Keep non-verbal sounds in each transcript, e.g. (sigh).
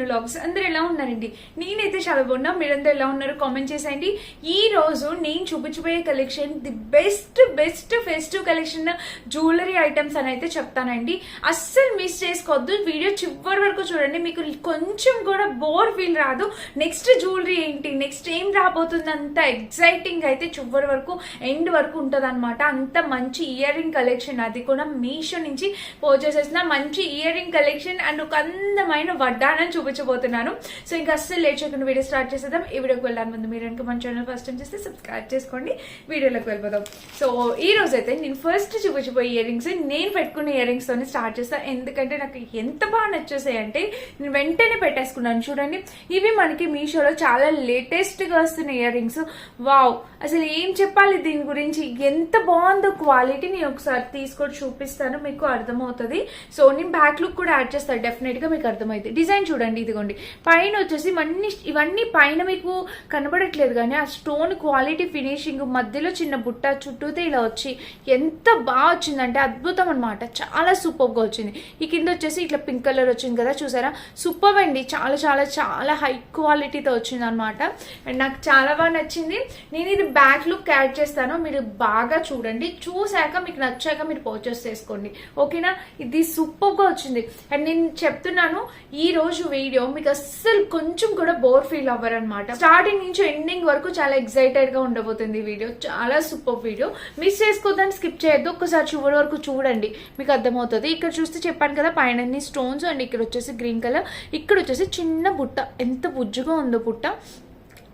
మన లాగ్స్ అందరు ఎలా ఉన్నారండి? నేనైతే చాలా బాగున్నా. మీరందరూ ఎలా ఉన్నారు? కామెంట్ చేసేయండి. ఈ రోజు నేను చూపించబోయే collection the best best festive collection jewellery items అని అయితే చెప్తానండి. అస్సలు మిస్ చేసుకోవద్దు. వీడియో చివరి వరకు చూడండి. మీకు కొంచెం కూడా బోర్ ఫీల్ రాదు. నెక్స్ట్ జ్యువెలరీ ఏంటి? నెక్స్ట్ ఏం రాబోతుంది అంత ఎగ్జైటింగ్ అయితే చివరి వరకు ఎండ్ వరకు ఉంటుంది అనమాట అంత మంచి ఇయర్ రింగ్ కలెక్షన్ అది కూడా మీషో నుంచి పర్చేస్ చేసిన మంచి ఇయర్ రింగ్ కలెక్షన్ అండ్ ఒక అందమైన వడ్డానని చూపించబోతున్నాను సో ఇంకా అస్సలు లేట్ చేయకుండా వీడియో స్టార్ట్ చేసేద్దాం. ఈ వీడియోకి వెళ్ళడానికి ముందు మీరు కనుక మన ఛానల్ ఫస్ట్ టైం చేస్తే సబ్స్క్రైబ్ చేసుకోండి. వీడియోలోకి వెళ్ళిపోదాం. సో ఈ రోజు అయితే నేను ఫస్ట్ చూపించబోయే ఇయర్ రింగ్స్ నేను పెట్టుకున్న ఇయర్ రింగ్స్ తోనే స్టార్ట్ చేస్తాను ఎందుకంటే నాకు ఎంత బాగా నచ్చేసాయి అంటే నేను వెంటనే పెట్టేసుకున్నాను. చూడండి ఇవి మనకి మీషోలో చాలా లేటెస్ట్గా వస్తున్న ఇయర్ రింగ్స్ వావ్! అసలు ఏం చెప్పాలి దీని గురించి? ఎంత బాగుందో క్వాలిటీ నేను ఒకసారి తీసుకొని చూపిస్తాను మీకు అర్థమవుతుంది. సో నేను బ్యాక్ లుక్ కూడా యాడ్ చేస్తాను డెఫినెట్గా మీకు అర్థమైతే డిజైన్ చూడండి. ఇదిగోండి. పైన వచ్చేసి మన్ని ఇవన్నీ పైన మీకు కనబడట్లేదు కానీ ఆ స్టోన్ క్వాలిటీ ఫినిషింగ్ మధ్యలో చిన్న బుట్ట చుట్టూతే ఇలా వచ్చి ఎంత బాగా వచ్చిందంటే అద్భుతం అనమాట చాలా సూపర్గా వచ్చింది. ఈ కింద వచ్చేసి ఇట్లా పింక్ కలర్ వచ్చింది కదా చూసారా? సూపర్ అండి. చాలా చాలా చాలా హై క్వాలిటీతో వచ్చింది అనమాట అండ్ నాకు చాలా బాగా నచ్చింది. నేను ఇది బ్యాక్ లుక్ యాడ్ చేస్తాను. మీరు బాగా చూడండి. చూసాక మీకు నచ్చాక మీరు పర్చేస్ చేసుకోండి. ఓకేనా ఇది సూపర్గా వచ్చింది. అండ్ నేను చెప్తున్నాను ఈ రోజు వీడియో మీకు అస్సలు కొంచెం కూడా బోర్ ఫీల్ అవ్వరు అనమాట స్టార్టింగ్ నుంచి ఎండింగ్ వరకు చాలా ఎక్సైటెడ్గా ఉండబోతుంది ఈ వీడియో. చాలా సూపర్ వీడియో మిస్ చేసుకోవద్దని స్కిప్ చేయొద్దు. ఒక్కసారి చివరి వరకు చూడండి. మీకు అర్థమవుతుంది. ఇక్కడ చూస్తే చెప్పాను కదా పైన స్టోన్స్ అండ్ ఇక్కడ వచ్చేసి గ్రీన్ కలర్ ఇక్కడ వచ్చేసి చిన్న బుట్ట. ఎంత బుజ్జుగా ఉందో బుట్ట.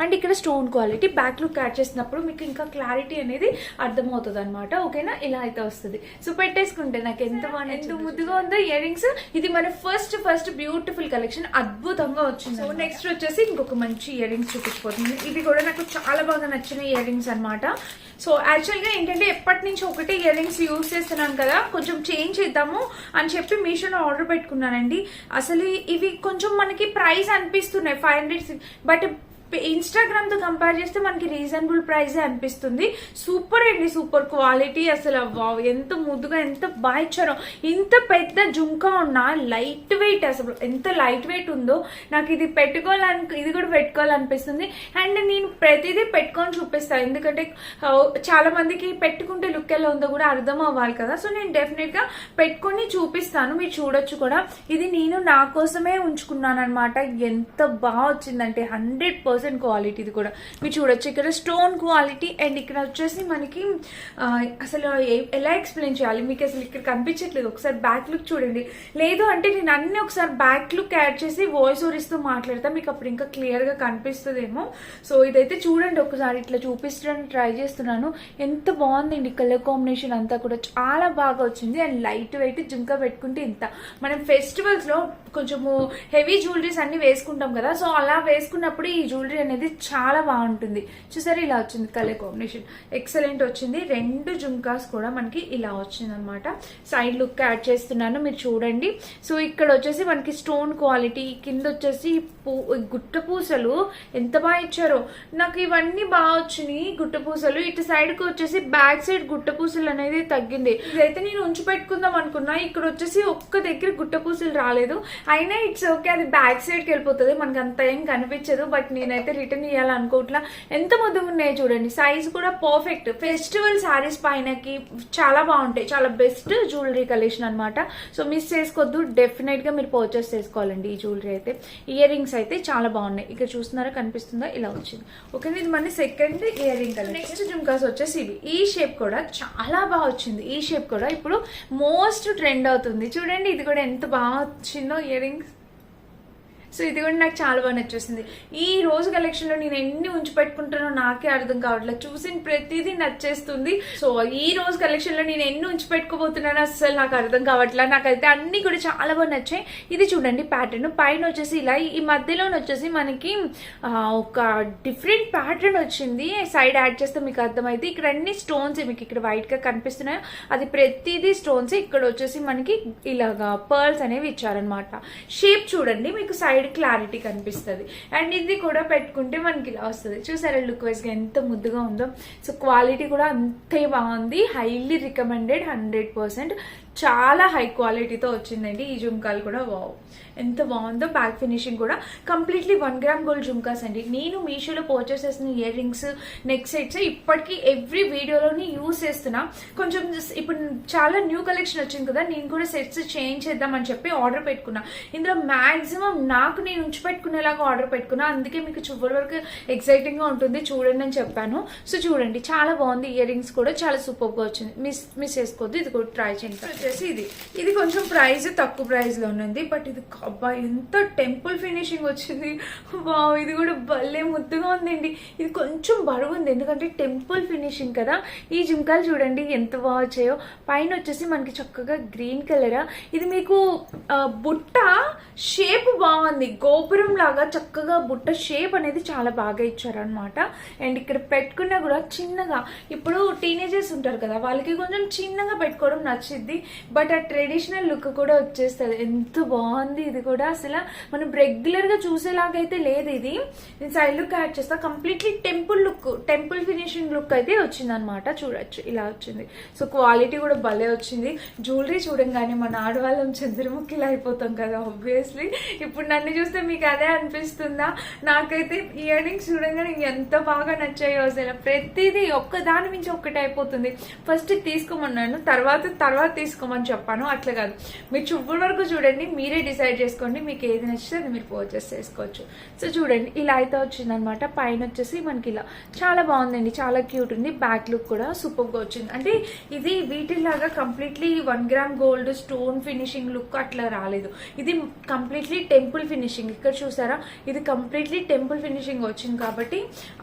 అండ్ ఇక్కడ stone quality back look add చేసినప్పుడు మీకు ఇంకా క్లారిటీ అనేది అర్థమవుతుంది అనమాట ఓకేనా? ఇలా అయితే వస్తుంది. సో పెట్టేసుకుంటే నాకు ఎంత బాగా ఎంత ముద్దుగా ఉందో ఇయర్ రింగ్స్ ఇది మన ఫస్ట్ ఫస్ట్ బ్యూటిఫుల్ కలెక్షన్ అద్భుతంగా వచ్చింది. సో నెక్స్ట్ వచ్చేసి ఇంకొక మంచి ఇయర్ రింగ్స్ చూపించిపోతుంది ఇది కూడా నాకు చాలా బాగా నచ్చిన ఇయర్ రింగ్స్ అనమాట సో యాక్చువల్గా ఏంటంటే ఎప్పటి నుంచి ఒకటే ఇయర్ రింగ్స్ యూజ్ చేస్తున్నాను కదా కొంచెం చేంజ్ చేద్దాము అని చెప్పి మీషోలో ఆర్డర్ పెట్టుకున్నానండి. అసలు ఇవి కొంచెం మనకి ప్రైస్ అనిపిస్తున్నాయి ఫైవ్ హండ్రెడ్ బట్ ఇన్స్టాగ్రామ్తో కంపేర్ చేస్తే మనకి రీజనబుల్ ప్రైస్ అనిపిస్తుంది. సూపర్ అండి సూపర్ క్వాలిటీ అసలు వావ్ ఎంత ముద్దుగా ఎంత బాగా ఇంత పెద్ద జుంకా ఉన్న లైట్ వెయిట్ అసలు ఎంత లైట్ వెయిట్ ఉందో. నాకు ఇది పెట్టుకోవాలని ఇది కూడా పెట్టుకోవాలనిపిస్తుంది. అండ్ నేను ప్రతిదీ పెట్టుకొని చూపిస్తాను ఎందుకంటే చాలా మందికి పెట్టుకుంటే లుక్ ఎలా ఉందో కూడా అర్థం అవ్వాలి కదా. సో నేను డెఫినెట్గా పెట్టుకొని చూపిస్తాను. మీరు చూడొచ్చు కూడా. ఇది నేను నా కోసమే ఉంచుకున్నాను అనమాట ఎంత బాగా వచ్చిందంటే హండ్రెడ్ పర్సెంట్ క్వాలిటీ ఇది కూడా. మీరు చూడొచ్చు ఇక్కడ స్టోన్ క్వాలిటీ అండ్ ఇక్కడ వచ్చేసి మనకి అసలు ఎలా ఎక్స్ప్లెయిన్ చేయాలి? మీకు అసలు ఇక్కడ కనిపించట్లేదు. ఒకసారి బ్యాక్ లుక్ చూడండి. లేదు అంటే నేను అన్ని ఒకసారి బ్యాక్ లుక్ యాడ్ చేసి వాయిస్ ఓవర్ ఇస్తూ మాట్లాడతా. మీకు అప్పుడు ఇంకా క్లియర్గా కనిపిస్తుందేమో. సో ఇదైతే చూడండి ఒకసారి. ఇట్లా చూపించడానికి ట్రై చేస్తున్నాను. ఎంత బాగుందండి కలర్ కాంబినేషన్ అంతా కూడా. చాలా బాగా వచ్చింది. అండ్ లైట్ వెయిట్ జుంక పెట్టుకుంటే ఇంత. మనం ఫెస్టివల్స్లో కొంచెము హెవీ జ్యువెలరీస్ అన్ని వేసుకుంటాం కదా. సో అలా వేసుకున్నప్పుడు ఈ జ్యువెలరీ అనేది చాలా బాగుంటుంది. చూసారు ఇలా వచ్చింది కలర్ కాంబినేషన్. ఎక్సలెంట్ వచ్చింది. రెండు జుంకాస్ కూడా మనకి ఇలా వచ్చింది అనమాట సైడ్ లుక్ యాడ్ చేస్తున్నాను మీరు చూడండి. సో ఇక్కడ వచ్చేసి మనకి స్టోన్ క్వాలిటీ కింద వచ్చేసి పూ గుట్ట పూసలు ఎంత బాగా ఇచ్చారో. నాకు ఇవన్నీ బాగా వచ్చినాయి గుట్ట పూసలు. ఇటు సైడ్కి వచ్చేసి బ్యాక్ సైడ్ గుట్ట పూసలు అనేది తగ్గింది. ఇదైతే నేను ఉంచి పెట్టుకుందాం అనుకున్నా. ఇక్కడ వచ్చేసి ఒక్క దగ్గర గుట్ట పూసలు రాలేదు. అయినా ఇట్స్ ఓకే అది బ్యాక్ సైడ్కి వెళ్ళిపోతుంది. మనకి అంత ఏం కనిపించదు. బట్ నేనైతే రిటర్న్ ఇవ్వాలనుకోవట్లా ఎంత ముద్దుగా ఉన్నాయో చూడండి. సైజ్ కూడా పర్ఫెక్ట్ ఫెస్టివల్ సారీస్ పైనకి చాలా బాగుంటాయి. చాలా బెస్ట్ జ్యువెలరీ కలెక్షన్ అన్నమాట. సో మిస్ చేసుకోవద్దు డెఫినెట్గా మీరు పర్చేస్ చేసుకోవాలండి ఈ జ్యువెలరీ అయితే. ఇయర్ రింగ్స్ అయితే చాలా బాగున్నాయి. ఇక్కడ చూస్తున్నారా కనిపిస్తుందా? ఇలా వచ్చింది. ఓకే ఇది మన second ear ring next jhumkas వచ్చేసి ఇవి ఈ షేప్ కూడా చాలా బాగా వచ్చింది. ఈ షేప్ కూడా ఇప్పుడు మోస్ట్ ట్రెండ్ అవుతుంది. చూడండి ఇది కూడా ఎంత బాగా వచ్చిందో ఇయర్ రింగ్స్ సో ఇది కూడా నాకు చాలా బాగా నచ్చేసింది. ఈ రోజు కలెక్షన్లో నేను ఎన్ని ఉంచి పెట్టుకుంటానో నాకే అర్థం కావట్లేదు చూసిన ప్రతిదీ నచ్చేస్తుంది. సో ఈ రోజు కలెక్షన్లో నేను ఎన్ని ఉంచి పెట్టుకోబోతున్నానో అసలు నాకు అర్థం కావట్లేదు నాకైతే అన్ని కూడా చాలా బాగా నచ్చాయి. ఇది చూడండి ప్యాటర్న్ పైన వచ్చేసి ఇలా ఈ మధ్యలో వచ్చేసి మనకి ఒక డిఫరెంట్ ప్యాటర్న్ వచ్చింది. సైడ్ యాడ్ చేస్తే మీకు అర్థమైంది ఇక్కడ అన్ని స్టోన్స్ మీకు ఇక్కడ వైట్గా కనిపిస్తున్నాయో. అది ప్రతిదీ స్టోన్స్ ఇక్కడ వచ్చేసి మనకి ఇలాగా పర్ల్స్ అనేవి ఇచ్చారనమాట షేప్ చూడండి. మీకు సైడ్ క్లారిటీ కనిపిస్తుంది. అండ్ ఇది కూడా పెట్టుకుంటే మనకి ఇలా వస్తుంది. చూసారా లుక్ వైజ్గా ఎంత ముద్దుగా ఉందో. సో క్వాలిటీ కూడా అంతే బాగుంది. Highly recommended hundred percent. చాలా హై క్వాలిటీతో వచ్చిందండి. ఈ జుంకాలు కూడా వావ్. ఎంత బాగుందో బ్యాక్ ఫినిషింగ్ కూడా. Completely one gram gold jhumkas అండి. నేను మీషోలో పర్చేస్ చేసిన ఇయర్ రింగ్స్ నెక్ సెట్స్ ఇప్పటికీ ఎవ్రీ వీడియోలోని యూస్ చేస్తున్నా. కొంచెం ఇప్పుడు చాలా న్యూ కలెక్షన్ వచ్చింది కదా నేను కూడా సెట్స్ చేంజ్ చేద్దామని చెప్పి ఆర్డర్ పెట్టుకున్నా. ఇందులో మాక్సిమం నాకు నేను ఉంచి పెట్టుకునేలాగా ఆర్డర్ పెట్టుకున్నా. అందుకే మీకు చివరి వరకు ఎక్సైటింగ్గా ఉంటుంది. చూడండి అని చెప్పాను. సో చూడండి చాలా బాగుంది. ఇయర్ రింగ్స్ కూడా చాలా సూపర్గా వచ్చింది. మిస్ మిస్ చేసుకోవద్దు. ఇది కూడా ట్రై చేయండి. వచ్చేసి ఇది. ఇది కొంచెం ప్రైస్ తక్కువ ప్రైస్లో ఉన్నది బట్ ఇది అబ్బా ఎంత టెంపుల్ ఫినిషింగ్ వచ్చింది. వావ్ ఇది కూడా భలే ముద్దుగా ఉందండి. ఇది కొంచెం బరువు ఉంది. ఎందుకంటే టెంపుల్ ఫినిషింగ్ కదా. ఈ జింకాలు చూడండి ఎంత బాగా వచ్చాయో. పైన వచ్చేసి మనకి చక్కగా గ్రీన్ కలర్. ఇది మీకు బుట్ట షేప్ బాగుంది. గోపురం లాగా చక్కగా బుట్ట షేప్ అనేది చాలా బాగా ఇచ్చారనమాట అండ్ ఇక్కడ పెట్టుకున్నా కూడా చిన్నగా. ఇప్పుడు టీనేజర్స్ ఉంటారు కదా వాళ్ళకి కొంచెం చిన్నగా పెట్టుకోవడం నచ్చిద్ది. బట్ ఆ ట్రెడిషనల్ లుక్ కూడా వచ్చేస్తుంది. ఎంత బాగుంది ఇది కూడా. అసలు మనం రెగ్యులర్గా చూసేలాగైతే లేదు ఇది. నేను సైడ్ లుక్ యాడ్ చేస్తా. Completely temple look temple finishing look అయితే వచ్చింది అనమాట చూడొచ్చు. ఇలా వచ్చింది. సో క్వాలిటీ కూడా భలే వచ్చింది. జ్యువెలరీ చూడంగానే మన ఆడవాళ్ళం చంద్రముఖిలా అయిపోతాం కదా ఆబ్వియస్లీ ఇప్పుడు నన్ను చూస్తే మీకు అదే అనిపిస్తుందా? నాకైతే ఇయర్ రింగ్స్ చూడంగానే ఎంత బాగా నచ్చాయో అసలు. ప్రతిదీ ఒక్క దాని మించి ఒక్కటి అయిపోతుంది ఫస్ట్ తీసుకోమన్నాను. తర్వాత తర్వాత చేసుకోమని చెప్పాను. అట్లా కాదు. మీరు చుట్టూ వరకు చూడండి మీరే డిసైడ్ చేసుకోండి మీకు ఏది నచ్చితే అది మీరు పర్చేస్ చేసుకోవచ్చు. సో చూడండి ఇలా అయితే వచ్చిందనమాట పైన వచ్చేసి మనకి ఇలా చాలా బాగుందండి. చాలా క్యూట్ ఉంది. బ్యాక్ లుక్ కూడా సూపర్గా వచ్చింది. అంటే ఇది వీటిలాగా completely one gram gold stone finishing look అట్లా రాలేదు. ఇది కంప్లీట్లీ టెంపుల్ ఫినిషింగ్ ఇక్కడ చూసారా? ఇది కంప్లీట్లీ టెంపుల్ ఫినిషింగ్ వచ్చింది కాబట్టి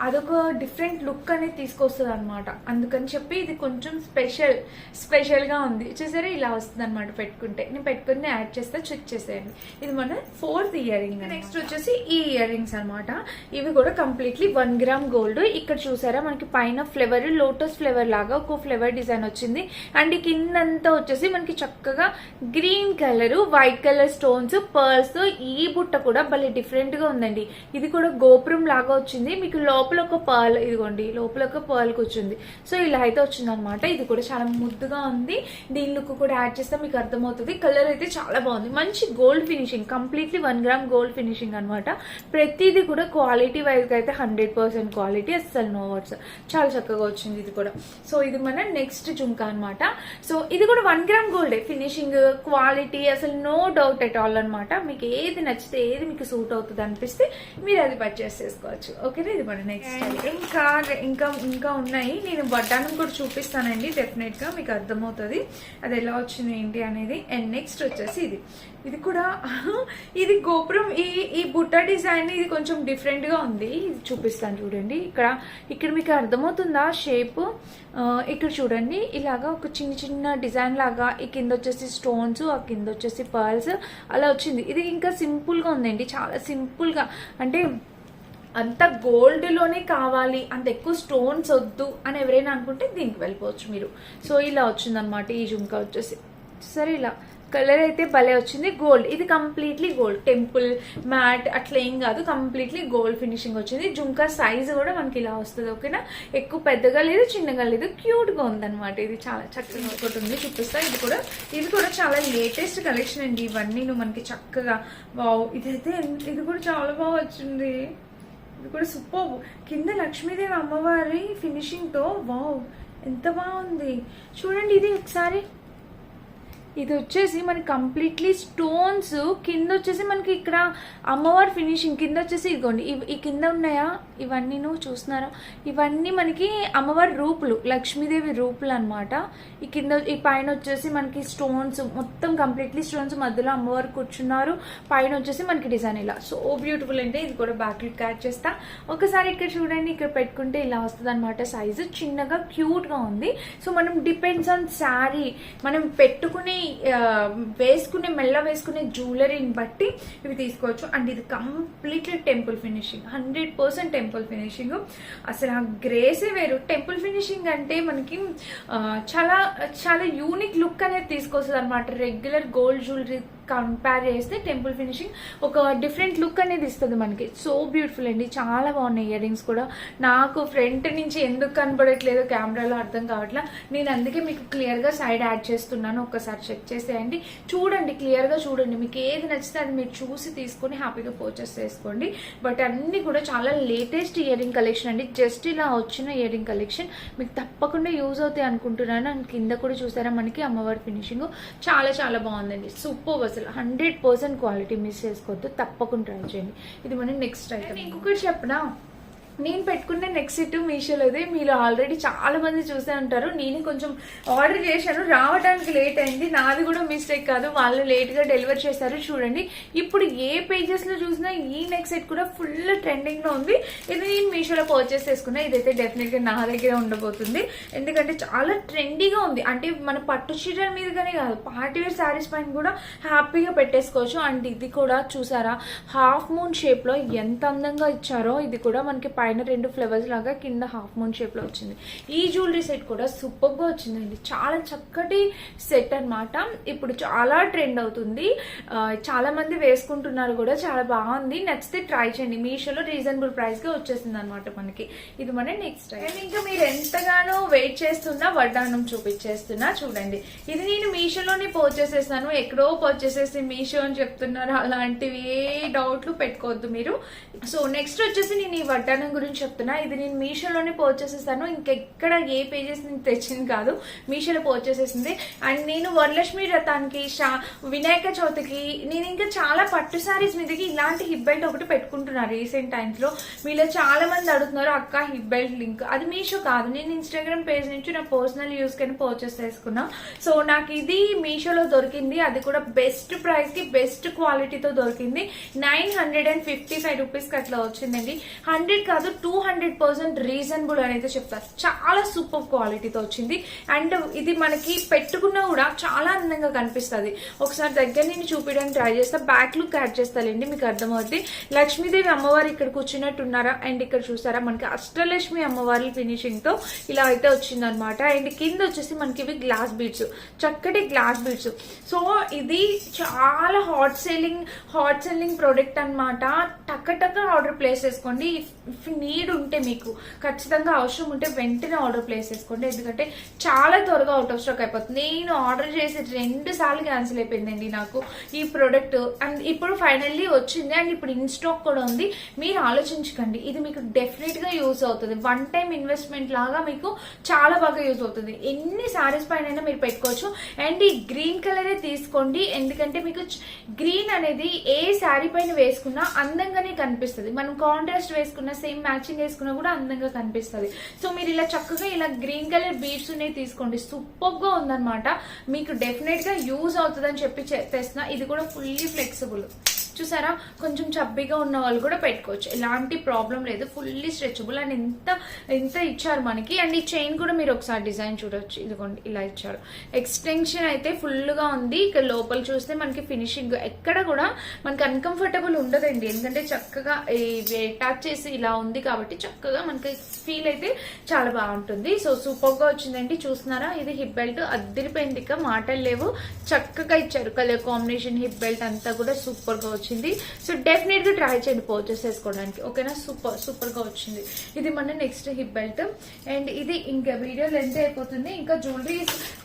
అదొక డిఫరెంట్ లుక్ అనేది తీసుకొస్తుంది అనమాట అందుకని చెప్పి ఇది కొంచెం స్పెషల్ స్పెషల్గా ఉంది. చూసారా? ఇలా వస్తుంది అనమాట పెట్టుకుంటే. నేను పెట్టుకుని యాడ్ చేస్తే చెక్ చేసేయండి. ఇది మన ఫోర్త్ ఇయర్ రింగ్ నెక్స్ట్ వచ్చేసి ఈ ఇయర్ రింగ్స్ అనమాట ఇవి కూడా కంప్లీట్లీ వన్ గ్రామ్ గోల్డ్. ఇక్కడ చూసారా మనకి పైన ఫ్లేవర్ లోటస్ ఫ్లేవర్ లాగా ఒక ఫ్లేవర్ డిజైన్ వచ్చింది. అండ్ కిందంతా వచ్చేసి మనకి చక్కగా green colour white colour stones పర్ల్స్తో ఈ బుట్ట కూడా భలే డిఫరెంట్గా ఉందండి. ఇది కూడా గోపురం లాగా వచ్చింది. మీకు లోపల ఒక పర్ల్ ఇదిగోండి లోపల ఒక పర్ల్ కూర్చుంది. సో ఇలా అయితే వచ్చింది అనమాట ఇది కూడా చాలా ముద్దుగా ఉంది. దీని లుక్ కూడా యాడ్ చేస్తే మీకు అర్థమవుతుంది. కలర్ అయితే చాలా బాగుంది. మంచి gold finishing completely one gram gold finishing అనమాట ప్రతిదీ కూడా క్వాలిటీ వైజ్గా అయితే హండ్రెడ్ పర్సెంట్ క్వాలిటీ అస్సలు నో వర్డ్స్ చాలా చక్కగా వచ్చింది ఇది కూడా. సో ఇది మన నెక్స్ట్ జుంకా అన్నమాట. సో ఇది కూడా one gram gold finishing quality అసలు నో డౌట్ ఎట్ ఆల్ అనమాట మీకు ఏది నచ్చితే ఏది మీకు సూట్ అవుతుంది అనిపిస్తే మీరు అది పర్చేస్ చేసుకోవచ్చు. ఓకేనా ఇది మన నెక్స్ట్ ఇంకా ఇంకా ఇంకా ఉన్నాయి. నేను బట్టాను కూడా చూపిస్తానండి. డెఫినెట్గా మీకు అర్థమవుతుంది. అది ఎలా వచ్చింది ఏంటి అనేది అండ్ నెక్స్ట్ వచ్చేసి ఇది. ఇది కూడా (laughs) ఇది గోపురం ఈ ఈ బుట్ట డిజైన్ ఇది కొంచెం డిఫరెంట్గా ఉంది. ఇది చూపిస్తాను చూడండి. ఇక్కడ ఇక్కడ మీకు అర్థమవుతుందా షేప్ ఇక్కడ చూడండి. ఇలాగా ఒక చిన్న చిన్న డిజైన్ లాగా ఈ కింద వచ్చేసి స్టోన్స్ ఆ కింద వచ్చేసి పర్ల్స్ అలా వచ్చింది. ఇది ఇంకా సింపుల్గా ఉందండి. చాలా సింపుల్గా. అంటే అంత గోల్డ్లోనే కావాలి అంత ఎక్కువ స్టోన్స్ వద్దు అని ఎవరైనా అనుకుంటే దీనికి వెళ్ళిపోవచ్చు మీరు. సో ఇలా వచ్చిందనమాట ఈ జుంకా వచ్చేసి. సరే ఇలా. కలర్ అయితే భలే వచ్చింది గోల్డ్ ఇది కంప్లీట్లీ గోల్డ్ టెంపుల్ మ్యాట్ అట్లా ఏం కాదు కంప్లీట్లీ గోల్డ్ ఫినిషింగ్ వచ్చింది. జుంకా సైజ్ కూడా మనకి ఇలా వస్తుంది ఓకేనా? ఎక్కువ పెద్దగా లేదు చిన్నగా లేదు క్యూట్గా ఉందన్నమాట. ఇది చాలా చక్కగా ఒకటి ఉంది చూపిస్తా. ఇది కూడా ఇది కూడా చాలా లేటెస్ట్ కలెక్షన్ అండి. ఇవన్నీ మనకి చక్కగా వావ్ ఇదైతే అయితే ఇది కూడా చాలా బాగా వచ్చింది. ఇది కూడా సూపర్ కింద లక్ష్మీదేవి అమ్మవారి ఫినిషింగ్తో వావ్ ఎంత బాగుంది. చూడండి ఇది ఒకసారి. ఇది వచ్చేసి మనకి కంప్లీట్లీ స్టోన్స్ కింద వచ్చేసి మనకి ఇక్కడ అమ్మవారి ఫినిషింగ్ కింద వచ్చేసి ఇదిగోండి. ఇవి- ఈ కింద ఉన్నాయా? ఇవన్నీ నువ్వు చూస్తున్నారా? ఇవన్నీ మనకి అమ్మవారి రూపులు లక్ష్మీదేవి రూపులు అనమాట ఈ కింద ఈ పైన వచ్చేసి మనకి స్టోన్స్ మొత్తం కంప్లీట్లీ స్టోన్స్ మధ్యలో అమ్మవారు కూర్చున్నారు. పైన వచ్చేసి మనకి డిజైన్ ఇలా. సో బ్యూటిఫుల్ అంటే ఇది కూడా బ్యాక్ లుక్ యాడ్ చేస్తా. ఒకసారి ఇక్కడ చూడండి. ఇక్కడ పెట్టుకుంటే ఇలా వస్తుంది అనమాట సైజు చిన్నగా క్యూట్గా ఉంది. సో మనం డిపెండ్స్ ఆన్ శారీ మనం పెట్టుకునే వేసుకునే మెల్ల వేసుకునే జ్యువెలరీని బట్టి ఇవి తీసుకోవచ్చు. అండ్ ఇది completely temple finishing hundred percent temple finishing అసలు ఆ గ్రేసే వేరు. టెంపుల్ ఫినిషింగ్ అంటే మనకి చాలా చాలా యూనిక్ లుక్ అనేది తీసుకొస్తుంది అనమాట రెగ్యులర్ గోల్డ్ జ్యువెలరీ కంపేర్ చేస్తే టెంపుల్ ఫినిషింగ్ ఒక డిఫరెంట్ లుక్ అనేది ఇస్తుంది మనకి. సో బ్యూటిఫుల్ అండి. చాలా బాగున్నాయి ఇయర్ రింగ్స్ కూడా. నాకు ఫ్రంట్ నుంచి ఎందుకు కనబడట్లేదు కెమెరాలో అర్థం కావట్లా. నేను అందుకే మీకు క్లియర్గా సైడ్ యాడ్ చేస్తున్నాను. ఒక్కసారి చెక్ చేసేయండి. చూడండి క్లియర్గా చూడండి. మీకు ఏది నచ్చితే అది మీరు చూసి తీసుకొని హ్యాపీగా పర్చేస్ చేసుకోండి. బట్ అన్ని కూడా చాలా లేటెస్ట్ ఇయర్ రింగ్ కలెక్షన్ అండి. జస్ట్ ఇలా వచ్చిన ఇయర్ రింగ్ కలెక్షన్ మీకు తప్పకుండా యూజ్ అవుతాయి అనుకుంటున్నాను. అండ్ కింద కూడా చూసారా మనకి అమ్మవారి ఫినిషింగ్ చాలా చాలా బాగుందండి. సూపర్ అసలు. హండ్రెడ్ పర్సెంట్ క్వాలిటీ మిస్ చేసుకోవద్దు తప్పకుండా ట్రై చేయండి. ఇది మనం నెక్స్ట్ ఐటమ్ ఇంకొకటి చెప్పనా? నేను పెట్టుకున్న నెక్స్ట్ సెట్ మీషోలోది మీరు ఆల్రెడీ చాలా మంది చూసే ఉంటారు. నేను కొంచెం ఆర్డర్ చేశాను రావడానికి లేట్ అయింది. నాది కూడా మిస్టేక్ కాదు. వాళ్ళు లేట్గా డెలివర్ చేశారు. చూడండి. ఇప్పుడు ఏ పేజెస్లో చూసినా ఈ నెక్స్ట్ సెట్ కూడా ఫుల్ ట్రెండింగ్లో ఉంది. ఇది నేను మీషోలో పర్చేస్ చేసుకున్నా. ఇదైతే డెఫినెట్గా నా దగ్గర ఉండబోతుంది. ఎందుకంటే చాలా ట్రెండీగా ఉంది. అంటే మన పట్టు చీరల మీదగానే కాదు పార్టీవేర్ శారీస్ పైన కూడా హ్యాపీగా పెట్టేసుకోవచ్చు. అండ్ ఇది కూడా చూసారా? హాఫ్ మూన్ షేప్లో ఎంత అందంగా ఇచ్చారో. ఇది కూడా మనకి పైన రెండు ఫ్లవర్స్ లాగా కింద హాఫ్ మూన్ షేప్లో వచ్చింది. ఈ జ్యువెలరీ సెట్ కూడా సూపర్గా వచ్చిందండి. చాలా చక్కటి సెట్ అన్నమాట. ఇప్పుడు చాలా ట్రెండ్ అవుతుంది. చాలా మంది వేసుకుంటున్నారు కూడా చాలా బాగుంది. నచ్చితే ట్రై చేయండి. మీషోలో రీజనబుల్ ప్రైస్గా వచ్చేసింది అనమాట మనకి. ఇది మన నెక్స్ట్ అండ్ ఇంకా మీరు ఎంతగానో వెయిట్ చేస్తున్నా వడ్డానం చూపించేస్తున్నా చూడండి. ఇది నేను మీషోలోనే పర్చేస్ చేస్తాను ఎక్కడో పర్చేస్ చేసి మీషో అని చెప్తున్నారు. అలాంటివి ఏ డౌట్లు పెట్టుకోవద్దు మీరు. సో నెక్స్ట్ వచ్చేసి నేను ఈ వడ్డానం గురించి చెప్తున్నా. ఇది నేను మీషోలోనే పర్చేస్ ఇంకెక్కడ ఏ పేజెస్ నేను తెచ్చింది కాదు. మీషోలో పర్చేస్ అండ్ నేను వరలక్ష్మి రథానికి షా వినాయక చవితికి నేను ఇంకా చాలా పట్టు సారీస్ మీదకి ఇలాంటి హిప్ బెల్ట్ ఒకటి పెట్టుకుంటున్నా రీసెంట్ టైమ్స్లో మీలో చాలా మంది అడుగుతున్నారు అక్క హిప్ బెల్ట్ లింక్ అది మీషో కాదు. నేను ఇన్స్టాగ్రామ్ పేజ్ నుంచి నా పర్సనల్ యూస్కి పర్చేస్ చేసుకున్నా. సో నాకు ఇది మీషోలో దొరికింది. అది కూడా బెస్ట్ ప్రైస్కి బెస్ట్ క్వాలిటీతో దొరికింది. Nine hundred and fifty five రూపీస్కి అట్లా వచ్చిందండి. హండ్రెడ్ కాదు టూ హండ్రెడ్ పర్సెంట్ రీజనబుల్ అని అయితే చెప్తారు చాలా సూపర్ క్వాలిటీతో వచ్చింది. అండ్ ఇది మనకి పెట్టుకున్నా కూడా చాలా అందంగా కనిపిస్తుంది. ఒకసారి దగ్గర నేను చూపించడానికి ట్రై చేస్తా. బ్యాక్ లుక్ యాడ్ చేస్తానండి మీకు అర్థమవుతుంది లక్ష్మీదేవి అమ్మవారు ఇక్కడ కూర్చున్నట్టు ఉన్నారా అండ్ ఇక్కడ చూసారా మనకి అష్టలక్ష్మి అమ్మవారి ఫినిషింగ్తో ఇలా అయితే వచ్చింది అనమాట అండ్ కింద వచ్చేసి మనకి ఇవి గ్లాస్ బీడ్స్ చక్కటి గ్లాస్ బీడ్స్ సో ఇది చాలా hot selling hot selling product అన్నమాట. టక్క టక్క ఆర్డర్ ప్లేస్ చేసుకోండి. ఇఫ్ నీడ్ ఉంటే మీకు ఖచ్చితంగా అవసరం ఉంటే వెంటనే ఆర్డర్ ప్లేస్ చేసుకోండి. ఎందుకంటే చాలా త్వరగా అవుట్ ఆఫ్ స్టాక్ అయిపోతుంది. నేను ఆర్డర్ చేసి రెండు సార్లు క్యాన్సిల్ అయిపోయిందండి నాకు ఈ ప్రోడక్ట్ అండ్ ఇప్పుడు ఫైనల్లీ వచ్చింది అండ్ ఇప్పుడు ఇన్ స్టాక్ కూడా ఉంది. మీరు ఆలోచించకండి. ఇది మీకు డెఫినెట్గా అవుతుంది. వన్ టైం ఇన్వెస్ట్మెంట్ లాగా మీకు చాలా బాగా యూస్ అవుతుంది. ఎన్ని సారీస్ పైన మీరు పెట్టుకోవచ్చు. అండ్ ఈ గ్రీన్ కలరే తీసుకోండి. ఎందుకంటే మీకు గ్రీన్ అనేది ఏ శారీ పైన వేసుకున్నా అందంగానే కనిపిస్తుంది. మనం కాంట్రాస్ట్ వేసుకున్నా సేమ్ మ్యాచింగ్ వేసుకున్నా కూడా అందంగా కనిపిస్తుంది. సో మీరు ఇలా చక్కగా ఇలా గ్రీన్ కలర్ బీడ్స్ ఉన్నాయి తీసుకోండి. సూపర్గా ఉందన్నమాట. మీకు డెఫినెట్గా యూజ్ అవుతుందని చెప్పి తెస్తున్నా ఇది కూడా ఫుల్లీ ఫ్లెక్సిబుల్ చూసారా? కొంచెం చబ్బిగా ఉన్న వాళ్ళు కూడా పెట్టుకోవచ్చు. ఎలాంటి ప్రాబ్లం లేదు. ఫుల్లీ స్ట్రెచబుల్ అండ్ ఎంత ఎంత ఇచ్చారు మనకి. అండ్ ఈ చైన్ కూడా మీరు ఒకసారి డిజైన్ చూడొచ్చు. ఇదిగోండి ఇలా ఇచ్చారు. ఎక్స్టెన్షన్ అయితే ఫుల్గా ఉంది. ఇక్కడ లోపల చూస్తే మనకి ఫినిషింగ్ ఎక్కడ కూడా మనకి అన్కంఫర్టబుల్ ఉండదండి. ఎందుకంటే చక్కగా అటాచ్ చేసి ఇలా ఉంది కాబట్టి చక్కగా మనకి ఫీల్ అయితే చాలా బాగుంటుంది. సో సూపర్గా వచ్చిందండి. చూస్తున్నారా? ఇది హిప్ బెల్ట్ అద్దరిపోయింది ఇక మాటలు లేవు. చక్కగా ఇచ్చారు. కలర్ కాంబినేషన్ హిప్ బెల్ట్ అంతా కూడా సూపర్గా వచ్చింది. సో డెఫినెట్గా ట్రై చేయండి పర్చేస్ చేసుకోవడానికి. ఓకేనా సూపర్ సూపర్గా వచ్చింది. ఇది మన నెక్స్ట్ హిప్ బెల్ట్ అండ్ ఇది ఇంకా వీడియో లెంత్ అయిపోతుంది. ఇంకా జ్యువెలరీ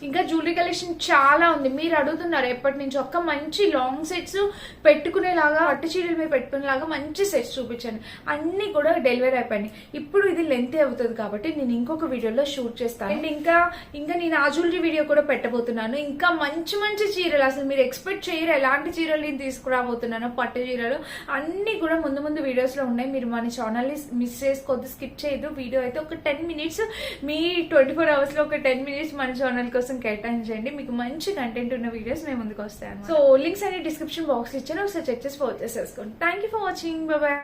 ఇంకా జ్యువెలరీ కలెక్షన్ చాలా ఉంది. మీరు అడుగుతున్నారు ఎప్పటి నుంచి? ఒక్క మంచి లాంగ్ సెట్స్ పెట్టుకునేలాగా పట్టు చీరలు మీద పెట్టుకునేలాగా మంచి సెట్స్ చూపించాను అన్ని కూడా డెలివరీ అయిపోయింది ఇప్పుడు ఇది లెంత్ అవుతుంది కాబట్టి నేను ఇంకొక వీడియోలో షూట్ చేస్తాను. అండ్ ఇంకా ఇంకా నేను ఆ జ్యువెలరీ వీడియో కూడా పెట్టబోతున్నాను. ఇంకా మంచి మంచి చీరలు. అసలు మీరు ఎక్స్పెక్ట్ చేయరు ఎలాంటి చీరలు నేను తీసుకురాబోతున్నాను. పట్టు చీరలు అన్ని కూడా ముందు ముందు వీడియోస్లో ఉన్నాయి. మీరు మన ఛానల్ని మిస్ చేసుకోవద్దు స్కిప్ చేయదు వీడియో అయితే ఒక టెన్ మినిట్స్ మీ ట్వంటీ ఫోర్ అవర్స్లో ఒక టెన్ మినిట్స్ మన ఛానల్ కోసం కేటాయించండి. మీకు మంచి కంటెంట్ ఉన్న వీడియోస్ మేము ముందుకు వస్తాను సో లింక్స్ అనే డిస్క్రిప్షన్ బాక్స్ ఇచ్చాను. ఒకసారి చెక్ చేసి పర్చేస్ చేసుకోండి thank you for watching bye